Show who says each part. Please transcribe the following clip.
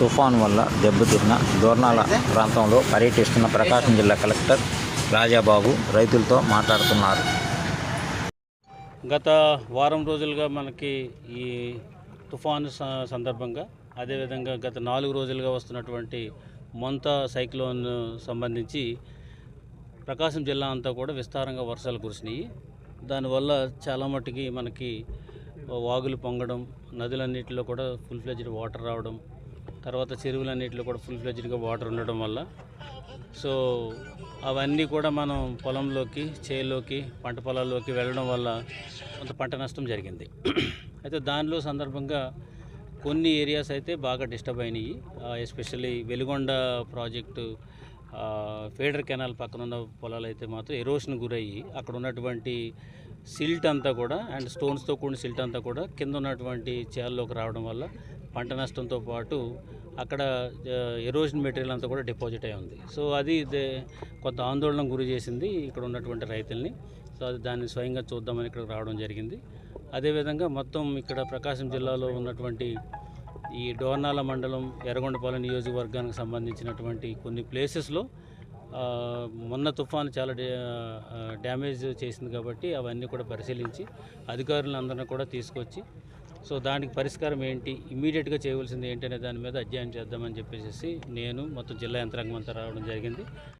Speaker 1: తుఫాను వల్ల దెబ్బతిన్న దోర్నాల ప్రాంతంలో పర్యటిస్తున్న ప్రకాశం జిల్లా కలెక్టర్ రాజాబాబు రైతులతో మాట్లాడుతున్నారు.
Speaker 2: గత వారం రోజులుగా మనకి ఈ తుఫాను స- సందర్భంగా అదేవిధంగా గత నాలుగు రోజులుగా వస్తున్నటువంటి మొంత సైక్లోన్ సంబంధించి ప్రకాశం జిల్లా అంతా కూడా విస్తారంగా వర్షాలు కురిసినాయి. దానివల్ల చాలా మట్టుకి మనకి వాగులు పొంగడం నదులన్నిటిలో కూడా ఫుల్ ఫ్లెజ్డ్ వాటర్ రావడం తర్వాత చెరువులన్నిటిలో కూడా ఫుల్ ఫ్లెజ్డ్గా వాటర్ ఉండడం వల్ల. సో అవన్నీ కూడా మనం పొలంలోకి చేలోకి పంట పొలాల్లోకి వెళ్ళడం వల్ల కొంత పంట నష్టం జరిగింది. అయితే దానిలో సందర్భంగా కొన్ని ఏరియాస్ అయితే బాగా డిస్టర్బ్ అయినాయి. Especially Veligonda project feeder feeder canal పక్కన ఉన్న పొలాలు అయితే మాత్రం ఎరోషన్ గురయ్యి. అక్కడ ఉన్నటువంటి సిల్ట్ అంతా కూడా అండ్ స్టోన్స్తో కూడిన సిల్ట్ అంతా కూడా కింద ఉన్నటువంటి చేలలోకి రావడం వల్ల పంట నష్టంతో పాటు అక్కడ ఎరోజన్ మెటీరియల్ అంతా కూడా డిపాజిట్ అయి ఉంది. సో అది కొంత ఆందోళన గురి చేసింది ఇక్కడ ఉన్నటువంటి రైతుల్ని. సో అది దాన్ని స్వయంగా చూద్దామని ఇక్కడికి రావడం జరిగింది. అదేవిధంగా మొత్తం ఇక్కడ ప్రకాశం జిల్లాలో ఉన్నటువంటి ఈ డోర్నాల మండలం ఎర్రగొండపాలెం నియోజకవర్గానికి సంబంధించినటువంటి కొన్ని ప్లేసెస్లో మొన్న తుఫాను చాలా డే డ్యామేజ్ చేసింది కాబట్టి అవన్నీ కూడా పరిశీలించి అధికారులందరినీ కూడా తీసుకొచ్చి సో దానికి పరిష్కారం ఏంటి ఇమీడియట్గా చేయవలసింది ఏంటి దాని మీద అధ్యయనం చేద్దామని చెప్పేసి నేను మొత్తం జిల్లా యంత్రాంగం అంతా రావడం జరిగింది.